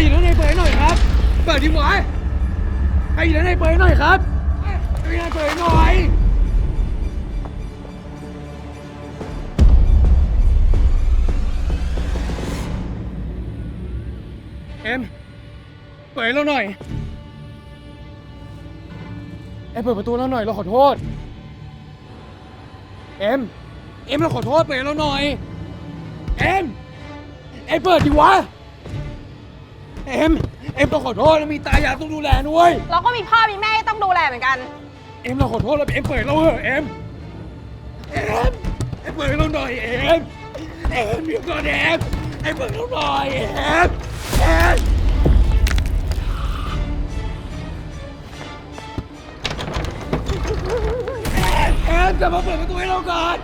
ปิดดิวะใครอยู่ด้านในเปิดให้หน่อยครับใครอยู่ด้านในเปิดให้หน่อยเอ็มเปิดเราหน่อยเอ็มเปิดประตูเราหน่อยเราขอโทษเอ็มเอ็มเราขอโทษเปิดเราหน่อยเอ็มเอ็มเปิดดิวะ อ็มเอ็มเราขอโทษเรามีตายายต้องดูแลด้วยเราก็มีพ่อมีแม่ที่ต้องดูแลเหมือนกัน เอ็มเราขอโทษแล้วเอ็มเปิดเราเหอะเอ็มเอ็มเอ็มเปิดให้เราหน่อยเอ็มเอ็มเดี๋ยวก่อนเอ็มเอ็มเปิดให้เราหน่อยเอ็มเอ็มเอ็มจะมาเปิดประตูให้เราก่อน